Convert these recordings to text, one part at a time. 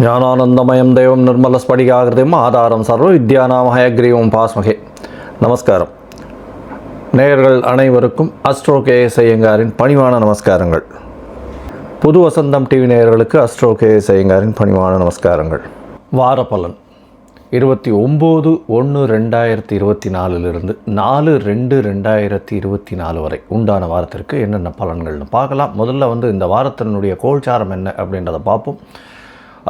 ஞானானந்தமயம் தெய்வம் நிர்மல ஸ்படிகாகிருதியும் ஆதாரம் சர்வ வித்யாநாம ஹயக்ரீவம் பாஸ்மகே. நமஸ்காரம். நேயர்கள் அனைவருக்கும் அஸ்ட்ரோ கே ஐயங்காரின் பணிவான நமஸ்காரங்கள். புது வசந்தம் டிவி நேயர்களுக்கு அஸ்ட்ரோ கே ஐயங்காரின் பணிவான நமஸ்காரங்கள். வார பலன் இருபத்தி ஒம்பது ஒன்று ரெண்டாயிரத்தி இருபத்தி நாலுலேருந்து நாலு ரெண்டு ரெண்டாயிரத்தி இருபத்தி நாலு வரை உண்டான வாரத்திற்கு என்னென்ன பலன்கள்னு பார்க்கலாம். முதல்ல வந்து இந்த வாரத்தினுடைய கோல்சாரம் என்ன அப்படின்றத பார்ப்போம்.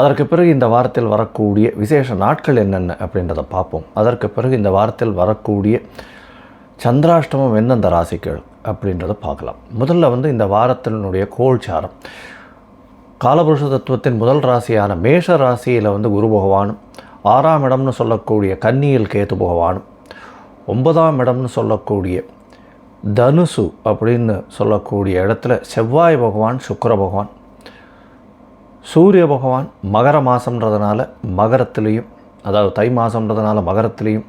அதற்கு பிறகு இந்த வாரத்தில் வரக்கூடிய விசேஷ நாட்கள் என்னென்ன அப்படின்றத பார்ப்போம். அதற்கு பிறகு இந்த வாரத்தில் வரக்கூடிய சந்திராஷ்டமம் எந்தெந்த ராசிகள் அப்படின்றத பார்க்கலாம். முதல்ல வந்து இந்த வாரத்தினுடைய கோல்சாரம். காலபுருஷ தத்துவத்தின் முதல் ராசியான மேஷ ராசியில் வந்து குரு பகவானும் ஆறாம் இடம்னு சொல்லக்கூடிய கன்னியில் கேத்து பகவானும் ஒன்பதாம் இடம்னு சொல்லக்கூடிய தனுசு அப்படின்னு சொல்லக்கூடிய இடத்துல செவ்வாய் பகவான் சுக்கர பகவான் சூரிய பகவான் மகர மாதம்ன்றதுனால மகரத்துலேயும் அதாவது தை மாதம்ன்றதுனால மகரத்துலேயும்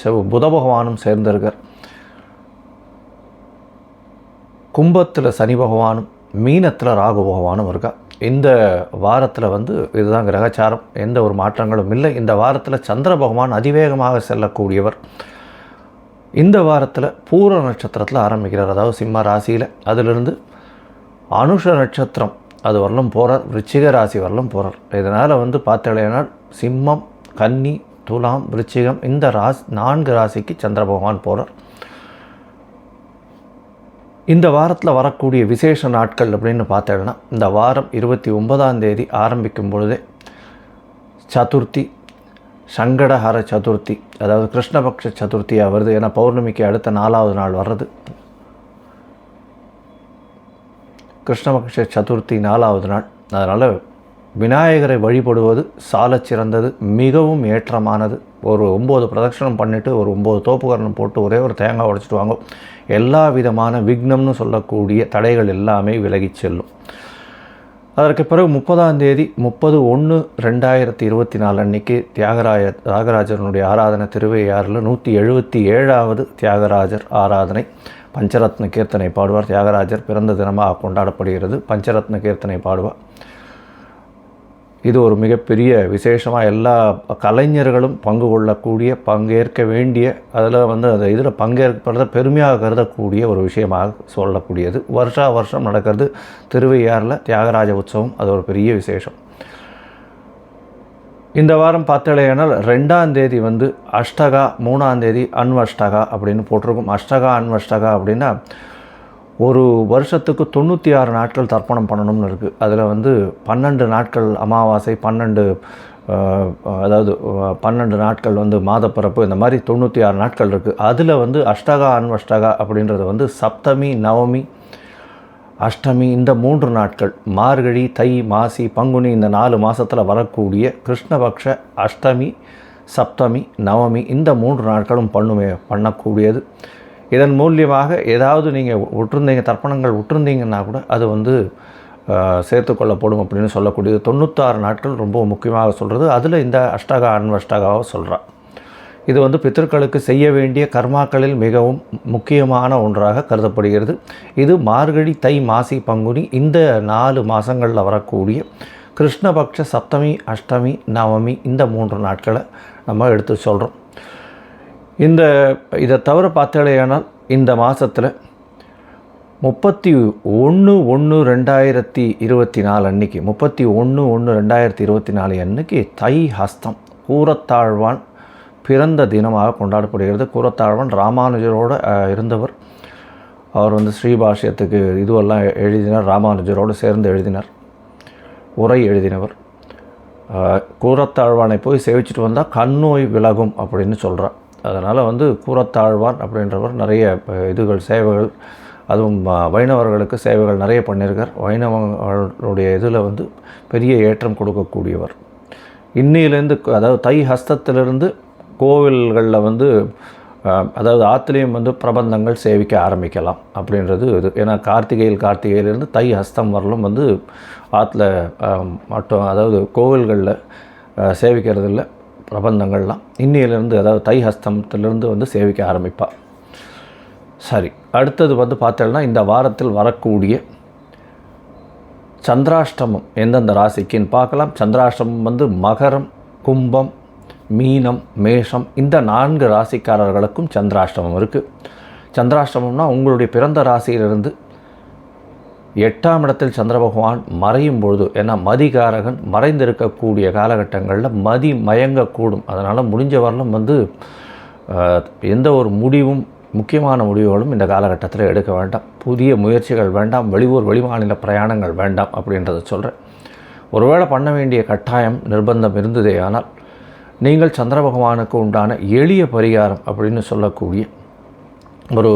செவ் புத பகவானும் சேர்ந்திருக்கார். கும்பத்தில் சனி பகவானும் மீனத்தில் ராகு பகவானும் இருக்கா. இந்த வாரத்தில் வந்து இதுதான் கிரகச்சாரம். எந்த ஒரு மாற்றங்களும் இல்லை. இந்த வாரத்தில் சந்திர பகவான் அதிவேகமாக செல்லக்கூடியவர். இந்த வாரத்தில் பூர நட்சத்திரத்தில் ஆரம்பிக்கிறார். அதாவது சிம்ம ராசியில். அதிலிருந்து அனுஷ நட்சத்திரம் அது வரலும் போகிறார் விருச்சிக ராசி வரலும் போகிறார் இதனால் வந்து பார்த்தீங்கன்னா சிம்மம் கன்னி துலாம் விருச்சிகம் இந்த ராசி நான்கு ராசிக்கு சந்திர பகவான் போகிறார் இந்த வாரத்தில் வரக்கூடிய விசேஷ நாட்கள் அப்படின்னு பார்த்தோம்னா இந்த வாரம் இருபத்தி ஒன்பதாம் தேதி ஆரம்பிக்கும் பொழுதே சதுர்த்தி சங்கடஹர சதுர்த்தி அதாவது கிருஷ்ணபக்ஷ சதுர்த்தியாக வருது. ஏன்னா பௌர்ணமிக்கு அடுத்த நாலாவது நாள் வர்றது. கிருஷ்ணபக்ஷ சதுர்த்தி நாலாவது நாள். அதனால் விநாயகரை வழிபடுவது சால சிறந்தது மிகவும் ஏற்றமானது. ஒரு ஒம்பது பிரதட்சணம் பண்ணிவிட்டு ஒரு ஒம்பது தோப்புக்கரணம் போட்டு ஒரே ஒரு தேங்காய் உடைச்சிட்டு வாங்கும் எல்லா விதமான விக்னம்னு சொல்லக்கூடிய தடைகள் எல்லாமே விலகிச் செல்லும். அதற்கு பிறகு முப்பதாம் தேதி முப்பது ஒன்று ரெண்டாயிரத்தி இருபத்தி நாலு அன்னைக்கு தியாகராய தியாகராஜனுடைய ஆராதனை திருவையாறில் நூற்றி எழுபத்தி ஏழாவது தியாகராஜர் ஆராதனை. பஞ்சரத்ன கீர்த்தனை பாடுவார். தியாகராஜர் பிறந்த தினமாக கொண்டாடப்படுகிறது. பஞ்சரத்ன கீர்த்தனை பாடுவார். இது ஒரு மிகப்பெரிய விசேஷமாக எல்லா கலைஞர்களும் பங்கு கொள்ளக்கூடிய பங்கேற்க வேண்டிய அதில் வந்து அந்த இதில் பங்கேற்பதை பெருமையாக கருதக்கூடிய ஒரு விஷயமாக சொல்லக்கூடியது. வருஷா வருஷம் நடக்கிறது திருவையாறில் தியாகராஜ உற்சவம். அது ஒரு பெரிய விசேஷம். இந்த வாரம் பார்த்தலையானால் ரெண்டாம் தேதி வந்து அஷ்டகா மூணாம் தேதி அன்வஷ்டகா அப்படின்னு போட்டிருக்கும். அஷ்டகா அன்வஷ்டகா அப்படின்னா ஒரு வருஷத்துக்கு தொண்ணூற்றி ஆறு நாட்கள் தர்ப்பணம் பண்ணணும்னு இருக்குது அதில் வந்து பன்னெண்டு நாட்கள் அமாவாசை பன்னெண்டு அதாவது பன்னெண்டு நாட்கள் வந்து மாதப்பிறப்பு இந்த மாதிரி தொண்ணூற்றி ஆறு நாட்கள் இருக்குது அதில் வந்து அஷ்டகா அன்வஷ்டகா அப்படின்றது வந்து சப்தமி நவமி அஷ்டமி இந்த மூன்று நாட்கள் மார்கழி தை மாசி பங்குனி இந்த நாலு மாதத்தில் வரக்கூடிய கிருஷ்ணபக்ஷ அஷ்டமி சப்தமி நவமி இந்த மூன்று நாட்களும் பண்ணுமே பண்ணக்கூடியது. இதன் மூலியமாக ஏதாவது நீங்கள் விட்டுருந்தீங்க தர்ப்பணங்கள் விட்டுருந்தீங்கன்னா கூட அது வந்து சேர்த்துக்கொள்ளப்படும் அப்படின்னு சொல்லக்கூடியது. தொண்ணூத்தாறு நாட்கள் ரொம்ப முக்கியமாக சொல்கிறது அதில் இந்த அஷ்டகா அன்வஷ்டகாவை சொல்கிறான் இது வந்து பித்தர்களுக்கு செய்ய வேண்டிய கர்மாக்களில் மிகவும் முக்கியமான ஒன்றாக கருதப்படுகிறது. இது மார்கழி தை மாசி பங்குனி இந்த நாலு மாதங்களில் வரக்கூடிய கிருஷ்ணபக்ஷ சப்தமி அஷ்டமி நவமி இந்த மூன்று நாட்களை நம்ம எடுத்து சொல்கிறோம் இந்த இதை தவிர பார்த்தாலேயானால் இந்த மாதத்தில் முப்பத்தி ஒன்று ஒன்று ரெண்டாயிரத்தி இருபத்தி நாலு அன்னைக்கு முப்பத்தி ஒன்று ஒன்று ரெண்டாயிரத்தி இருபத்தி நாலு அன்னைக்கு தை ஹஸ்தம் கூரத்தாழ்வான் பிறந்த தினமாக கொண்டாடப்படுகிறது. கூரத்தாழ்வான் ராமானுஜரோடு இருந்தவர். அவர் வந்து ஸ்ரீபாஷ்யத்துக்கு இதுவெல்லாம் எழுதினார். ராமானுஜரோடு சேர்ந்து எழுதினார். உரை எழுதினவர். கூரத்தாழ்வானை போய் சேவிச்சிட்டு வந்தால் கண்ணோய் விலகும் அப்படின்னு சொல்கிறார் அதனால் வந்து கூரத்தாழ்வான் அப்படின்றவர் நிறைய இதுகள் சேவைகள் அதுவும் வைணவர்களுக்கு சேவைகள் நிறைய பண்ணியிருக்கார். வைணவர்களுடைய இதில் வந்து பெரிய ஏற்றம் கொடுக்கக்கூடியவர். இன்னிலேருந்து அதாவது தை ஹஸ்தத்திலிருந்து கோவில்களில் வந்து அதாவது ஆற்றுலேயும் வந்து பிரபந்தங்கள் சேவிக்க ஆரம்பிக்கலாம் அப்படின்றது இது. ஏன்னா கார்த்திகையில் கார்த்திகையிலேருந்து தை ஹஸ்தம் வரலும் வந்து ஆற்றுல மட்டும் அதாவது கோவில்களில் சேவிக்கிறதில்ல பிரபந்தங்கள்லாம். இன்னியிலேருந்து அதாவது தை ஹஸ்தத்திலிருந்து வந்து சேவிக்க ஆரம்பிப்பாள் சரி அடுத்தது வந்து பார்த்தோம்னா இந்த வாரத்தில் வரக்கூடிய சந்திராஷ்டமம் எந்தெந்த ராசிக்குன்னு பார்க்கலாம். சந்திராஷ்டமம் வந்து மகரம் கும்பம் மீனம் மேஷம் இந்த நான்கு ராசிக்காரர்களுக்கும் சந்திராஷ்டமம் இருக்குது சந்திராஷ்டமம்னா உங்களுடைய பிறந்த ராசியிலிருந்து எட்டாம் இடத்தில் சந்திர பகவான் மறையும் பொழுது ஏன்னா மதிகாரகன் மறைந்திருக்கக்கூடிய காலகட்டங்களில் மதி மயங்கக்கூடும். அதனால் முடிஞ்ச வரலும் வந்து எந்த ஒரு முடிவும் முக்கியமான முடிவுகளும் இந்த காலகட்டத்தில் எடுக்க வேண்டாம். புதிய முயற்சிகள் வேண்டாம் வெளியூர் வெளிமாநில பிரயாணங்கள் வேண்டாம் அப்படின்றத சொல்கிறேன் ஒருவேளை பண்ண வேண்டிய கட்டாயம் நிர்பந்தம் இருந்ததே ஆனால் நீங்கள் சந்திர பகவானுக்கு உண்டான எளிய பரிகாரம் அப்படின்னு சொல்லக்கூடிய ஒரு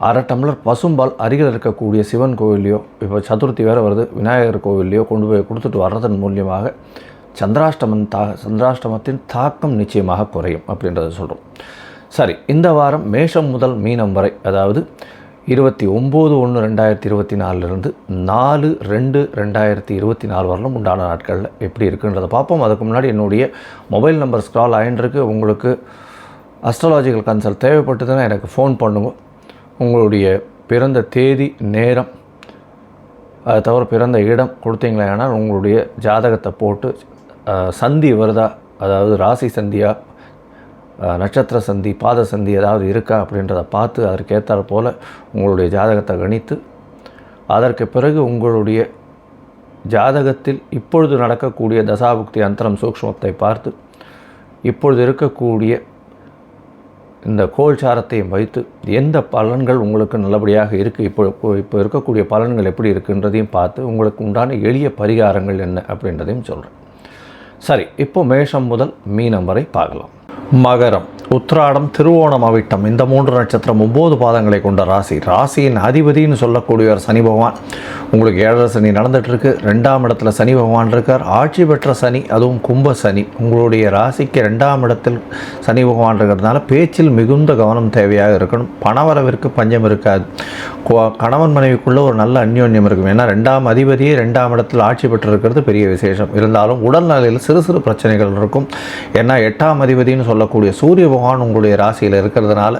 அரை டம்ளர் பசும்பால் அருகில் இருக்கக்கூடிய சிவன் கோவில்லையோ இப்போ சதுர்த்தி வேறு வருது விநாயகர் கோவில்லையோ கொண்டு போய் கொடுத்துட்டு வர்றதன் மூலியமாக சந்திராஷ்டமன் தா சந்திராஷ்டமத்தின் தாக்கம் நிச்சயமாக குறையும் அப்படின்றத சொல்கிறோம் சரி இந்த வாரம் மேஷம் முதல் மீனம் வரை அதாவது இருபத்தி ஒம்பது ஒன்று ரெண்டாயிரத்தி இருபத்தி நாலுலேருந்து நாலு ரெண்டு ரெண்டாயிரத்தி இருபத்தி நாலு வரலும் உண்டான நாட்களில் எப்படி இருக்குன்றதை பார்ப்போம். அதுக்கு முன்னாடி என்னுடைய மொபைல் நம்பர் ஸ்க்ரால் ஆயின்றிருக்கு. உங்களுக்கு அஸ்ட்ராலாஜிக்கல் கன்சல்ட் தேவைப்பட்டதுன்னா எனக்கு ஃபோன் பண்ணுங்க. உங்களுடைய பிறந்த தேதி நேரம் அதை தவிர பிறந்த இடம் கொடுத்தீங்களேனால் உங்களுடைய ஜாதகத்தை போட்டு சந்தி வருதா? அதாவது ராசி சந்தியா நட்சத்திர சந்தி பாத சந்தி ஏதாவது இருக்கா அப்படின்றத பார்த்து அதற்கேற்றாற் போல் உங்களுடைய ஜாதகத்தை கணித்து அதற்கு பிறகு உங்களுடைய ஜாதகத்தில் இப்பொழுது நடக்கக்கூடிய தசாபுக்தி அந்தரம் சூக்ஷ்மத்தை பார்த்து இப்பொழுது இருக்கக்கூடிய இந்த கோல்சாரத்தையும் வைத்து எந்த பலன்கள் உங்களுக்கு நல்லபடியாக இருக்குது இப்போ இப்போ இப்போ இருக்கக்கூடிய பலன்கள் எப்படி இருக்குன்றதையும் பார்த்து உங்களுக்கு உண்டான எளிய பரிகாரங்கள் என்ன அப்படின்றதையும் சொல்கிறேன் சரி இப்போ மேஷம் முதல் மீனம் வரை பார்க்கலாம். மகரம் உத்ராடம் திருவோணம் அவிட்டம். இந்த மூன்று நட்சத்திரம் ஒம்பது பாதங்களை கொண்ட ராசி. ராசியின் அதிபதின்னு சொல்லக்கூடியவர் சனி பகவான். உங்களுக்கு ஏழரை சனி நடந்துகிட்ருக்கு ரெண்டாம் இடத்துல சனி பகவான் இருக்கார். ஆட்சி பெற்ற சனி அதுவும் கும்ப சனி. உங்களுடைய ராசிக்கு ரெண்டாம் இடத்தில் சனி பகவான் இருக்கிறதுனால பேச்சில் மிகுந்த கவனம் தேவையாக இருக்கணும். பணவரவிற்கு பஞ்சம் இருக்காது. கணவன் மனைவிக்குள்ளே ஒரு நல்ல அந்யோன்யம் இருக்கும். ஏன்னா ரெண்டாம் அதிபதியே ரெண்டாம் இடத்தில் ஆட்சி பெற்றிருக்கிறது பெரிய விசேஷம். இருந்தாலும் உடல்நிலையில் சிறு சிறு பிரச்சனைகள் இருக்கும். ஏன்னா எட்டாம் அதிபதின்னு சொல்லக்கூடிய சூரிய பகவான் உங்களுடைய ராசியில் இருக்கிறதுனால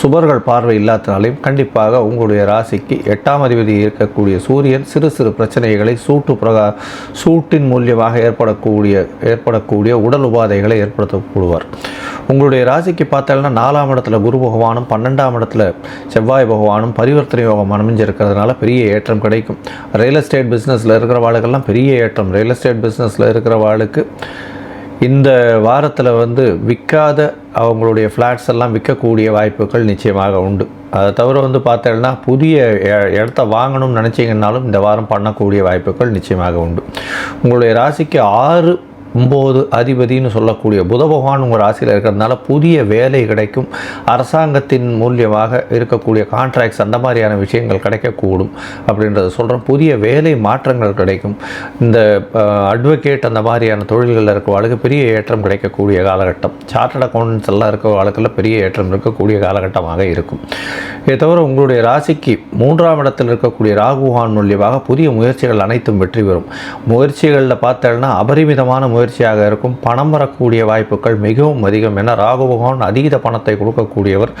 சுபர்கள் பார்வை இல்லாதனாலையும் கண்டிப்பாக உங்களுடைய ராசிக்கு எட்டாம் அதிபதி இருக்கக்கூடிய சூரியன் சிறு சிறு பிரச்சனைகளை சூட்டு பிரகா சூட்டின் மூலியமாக ஏற்படக்கூடிய ஏற்படக்கூடிய உடல் உபாதைகளை ஏற்படுத்தக்கூடுவார் உங்களுடைய ராசிக்கு பார்த்தோம்னா நாலாம் இடத்துல குரு பகவானும் பன்னெண்டாம் இடத்துல செவ்வாய் பகவானும் பரிவர்த்தனை யோகம் அமைஞ்சிருக்கிறதுனால பெரிய ஏற்றம் கிடைக்கும். ரியல் எஸ்டேட் பிஸ்னஸில் இருக்கிற வாழ்க்கெல்லாம் பெரிய ஏற்றம். ரியல் எஸ்டேட் பிஸ்னஸில் இருக்கிற இருக்கிறவாளுக்கு இந்த வாரத்தில் வந்து விற்காத அவங்களுடைய ஃப்ளாட்ஸ் எல்லாம் விற்கக்கூடிய வாய்ப்புகள் நிச்சயமாக உண்டு. அதை தவிர வந்து பார்த்தேன்னா புதிய இடத்த வாங்கணும்னு நினச்சிங்கன்னாலும் இந்த வாரம் பண்ணக்கூடிய வாய்ப்புகள் நிச்சயமாக உண்டு. உங்களுடைய ராசிக்கு ஆறு ஒம்பது அதிபதின்னு சொல்லக்கூடிய புத பகவான் உங்கள் ராசியில் இருக்கிறதுனால புதிய வேலை கிடைக்கும். அரசாங்கத்தின் மூலியமாக இருக்கக்கூடிய கான்ட்ராக்ட்ஸ் அந்த மாதிரியான விஷயங்கள் கிடைக்கக்கூடும் அப்படின்றத சொல்கிறோம் புதிய வேலை மாற்றங்கள் கிடைக்கும். இந்த அட்வொகேட் அந்த மாதிரியான தொழில்களில் இருக்கிறவர்களுக்கு பெரிய ஏற்றம் கிடைக்கக்கூடிய காலகட்டம். சார்ட்டர்ட் அக்கௌண்டன்ஸ் எல்லாம் இருக்கிறவர்களுக்கெல்லாம் பெரிய ஏற்றம் இருக்கக்கூடிய காலகட்டமாக இருக்கும். இதை தவிர உங்களுடைய ராசிக்கு மூன்றாம் இடத்தில் இருக்கக்கூடிய ராகுகான் மூலியமாக புதிய முயற்சிகள் அனைத்தும் வெற்றி பெறும். முயற்சிகளில் பார்த்தோம்னா அபரிமிதமான முயற்சியாக இருக்கும். பணம் வரக்கூடிய வாய்ப்புகள் மிகவும் அதிகம். என ராகு பகவான் அதீத பணத்தை கொடுக்கக்கூடியவர்.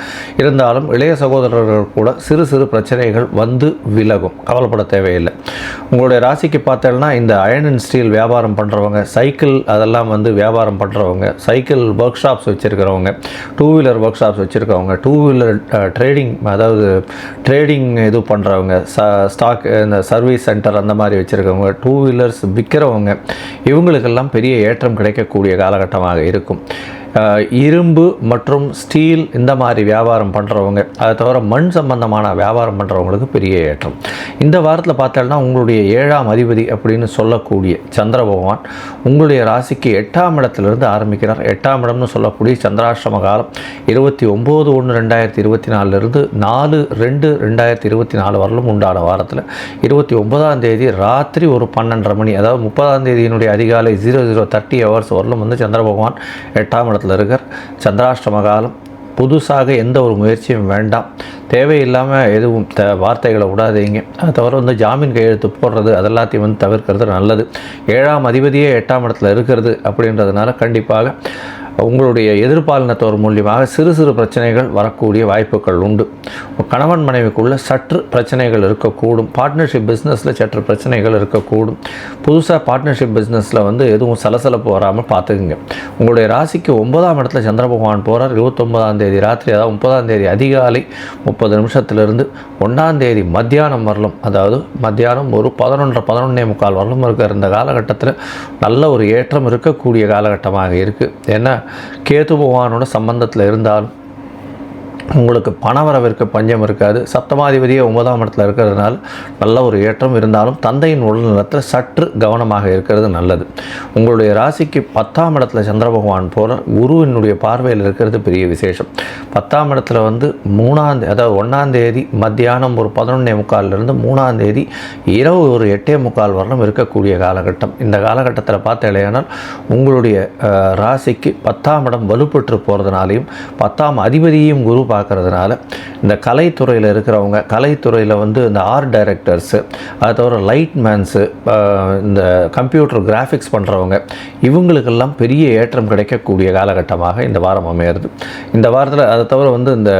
இருந்தாலும் இளைய சகோதரர்கள் கூட சிறு சிறு பிரச்சனைகள் வந்து விலகும். கவலைப்பட தேவையில்லை. உங்களுடைய ராசிக்கு பார்த்தேன்னா இந்த அயன் அண்ட் ஸ்டீல் வியாபாரம் பண்ணுறவங்க சைக்கிள் அதெல்லாம் வந்து வியாபாரம் பண்ணுறவங்க சைக்கிள் ஒர்க் ஷாப்ஸ் வச்சுருக்கிறவங்க டூ வீலர் ஒர்க் ஷாப்ஸ் வச்சுருக்கவங்க டூ வீலர் ட்ரேடிங் அதாவது ட்ரேடிங் இது பண்ணுறவங்க ச ஸ்டாக் இந்த சர்வீஸ் சென்டர் அந்த மாதிரி வச்சுருக்கவங்க டூ வீலர்ஸ் விற்கிறவங்க இவங்களுக்கெல்லாம் பெரிய ஏற்றம் கிடைக்கக்கூடிய காலகட்டமாக இருக்கும். இரும்பு மற்றும் ஸ்டீல் இந்த மாதிரி வியாபாரம் பண்ணுறவங்க அதை தவிர மண் சம்பந்தமான வியாபாரம் பண்ணுறவங்களுக்கு பெரிய ஏற்றம். இந்த வாரத்தில் பார்த்தோம்னா உங்களுடைய ஏழாம் அதிபதி அப்படின்னு சொல்லக்கூடிய சந்திர பகவான் உங்களுடைய ராசிக்கு எட்டாம் இடத்துலேருந்து ஆரம்பிக்கிறார். எட்டாம் இடம்னு சொல்லக்கூடிய சந்திராஷ்டம காலம் இருபத்தி ஒம்பது ஒன்று ரெண்டாயிரத்தி இருபத்தி நாலுலேருந்து நாலு ரெண்டு ரெண்டாயிரத்தி இருபத்தி நாலு வரலும் உண்டான வாரத்தில். இருபத்தி ஒன்பதாம் தேதி ராத்திரி ஒரு பன்னெண்டரை மணி அதாவது முப்பதாம் தேதியினுடைய அதிகாலை ஜீரோ ஜீரோ தேர்ட்டி ஹவர்ஸ் வரலும் வந்து சந்திர பகவான் எட்டாம் இடத்துல இருக்கார் சந்திராஷ்டம காலம் புதுசாக எந்த ஒரு முயற்சியும் வேண்டாம். தேவையில்லாமல் எதுவும் த வார்த்தைகளை விடாதீங்க. அதை தவிர வந்து ஜாமீன் கையெழுத்து போடுறது அதெல்லாத்தையும் வந்து தவிர்க்கிறது நல்லது. ஏழாம் அதிபதியே எட்டாம் இடத்துல இருக்கிறது அப்படின்றதுனால கண்டிப்பாக உங்களுடைய எதிர்பாலினத்தோர் மூலியமாக சிறு சிறு பிரச்சனைகள் வரக்கூடிய வாய்ப்புகள் உண்டு. கணவன் மனைவிக்குள்ள சற்று பிரச்சனைகள் இருக்கக்கூடும். பார்ட்னர்ஷிப் பிஸ்னஸில் சற்று பிரச்சனைகள் இருக்கக்கூடும். புதுசாக பார்ட்னர்ஷிப் பிஸ்னஸில் வந்து எதுவும் சலசலப்பு வராமல் பார்த்துக்குங்க. உங்களுடைய ராசிக்கு ஒன்பதாம் இடத்துல சந்திர பகவான் போகிறார் இருபத்தொன்பதாம் தேதி ராத்திரி அதாவது முப்பதாம் தேதி அதிகாலை முப்பது நிமிஷத்துலேருந்து ஒன்றாம் தேதி மத்தியானம் வரலும் அதாவது மத்தியானம் ஒரு பதினொன்றரை பதினொன்னே முக்கால் வரலும் இருக்கிற இந்த காலகட்டத்தில் நல்ல ஒரு ஏற்றம் இருக்கக்கூடிய காலகட்டமாக இருக்குது ஏன்னா கேது பகவானோட சம்பந்தத்தில் இருந்தாலும் உங்களுக்கு பணவரவிற்கு பஞ்சம் இருக்காது. சப்தமாதிபதியே ஒன்பதாம் இடத்துல இருக்கிறதுனால நல்ல ஒரு ஏற்றம். இருந்தாலும் தந்தையின் உடல்நலத்தில் சற்று கவனமாக இருக்கிறது நல்லது. உங்களுடைய ராசிக்கு பத்தாம் இடத்துல சந்திர பகவான் போகிற குருவினுடைய பார்வையில் இருக்கிறது பெரிய விசேஷம். பத்தாம் இடத்துல வந்து மூணாம் அதாவது ஒன்றாம் தேதி மத்தியானம் ஒரு பதினொன்னே முக்கால்லேருந்து மூணாம் தேதி இரவு ஒரு எட்டே முக்கால் வரலும் இருக்கக்கூடிய காலகட்டம். இந்த காலகட்டத்தில் பார்த்தேனால் உங்களுடைய ராசிக்கு பத்தாம் இடம் வலுப்பெற்று போகிறதுனாலையும் பத்தாம் அதிபதியையும் குரு பார்க்குறதுனால இந்த கலைத்துறையில் இருக்கிறவங்க கலைத்துறையில் வந்து இந்த ஆர்ட் டைரக்டர்ஸு அது தவிர லைட் மேன்ஸு இந்த கம்ப்யூட்டர் கிராஃபிக்ஸ் பண்ணுறவங்க இவங்களுக்கெல்லாம் பெரிய ஏற்றம் கிடைக்கக்கூடிய காலகட்டமாக இந்த வாரம் அமையிறது. இந்த வாரத்தில் அதை தவிர வந்து இந்த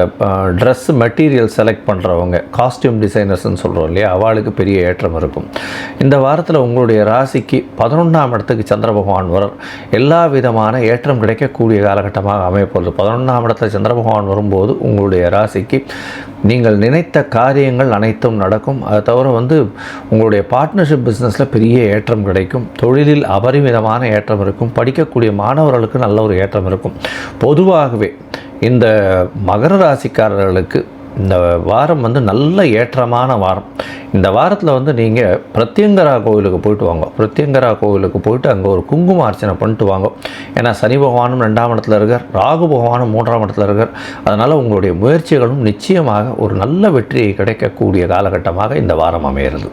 ட்ரெஸ் மெட்டீரியல் செலக்ட் பண்ணுறவங்க காஸ்டியூம் டிசைனர்ஸ்னு சொல்கிறோம் இல்லையா அவளுக்கு பெரிய ஏற்றம் இருக்கும். இந்த வாரத்தில் உங்களுடைய ராசிக்கு பதினொன்றாம் இடத்துக்கு சந்திர பகவான் வரும் எல்லா விதமான ஏற்றம் கிடைக்கக்கூடிய காலகட்டமாக அமையப்போகுது. பதினொன்றாம் இடத்துல சந்திர பகவான் வரும்போது உங்களுடைய ராசிக்கு. நீங்கள் நினைத்த காரியங்கள் அனைத்தும் நடக்கும். அதை தவிர வந்து உங்களுடைய பார்ட்னர்ஷிப் பிஸ்னஸில் பெரிய ஏற்றம் கிடைக்கும். தொழிலில் அபரிமிதமான ஏற்றம் இருக்கும். படிக்கக்கூடிய மாணவர்களுக்கு நல்ல ஒரு ஏற்றம் இருக்கும். பொதுவாகவே இந்த மகர ராசிக்காரர்களுக்கு இந்த வாரம் வந்து நல்ல ஏற்றமான வாரம். இந்த வாரத்தில் வந்து நீங்கள் பிரத்யங்கரா கோவிலுக்கு போயிட்டு வாங்க. பிரத்யங்கரா கோவிலுக்கு போயிட்டு அங்கே ஒரு குங்கும அர்ச்சனை பண்ணிட்டு வாங்க. ஏன்னா சனி பகவானும் ரெண்டாம் இடத்துல இருக்கார் ராகு பகவானும் மூன்றாம் இடத்துல இருக்கார். அதனால் உங்களுடைய முயற்சிகளும் நிச்சயமாக ஒரு நல்ல வெற்றியை கிடைக்கக்கூடிய காலகட்டமாக இந்த வாரம் அமைகிறது.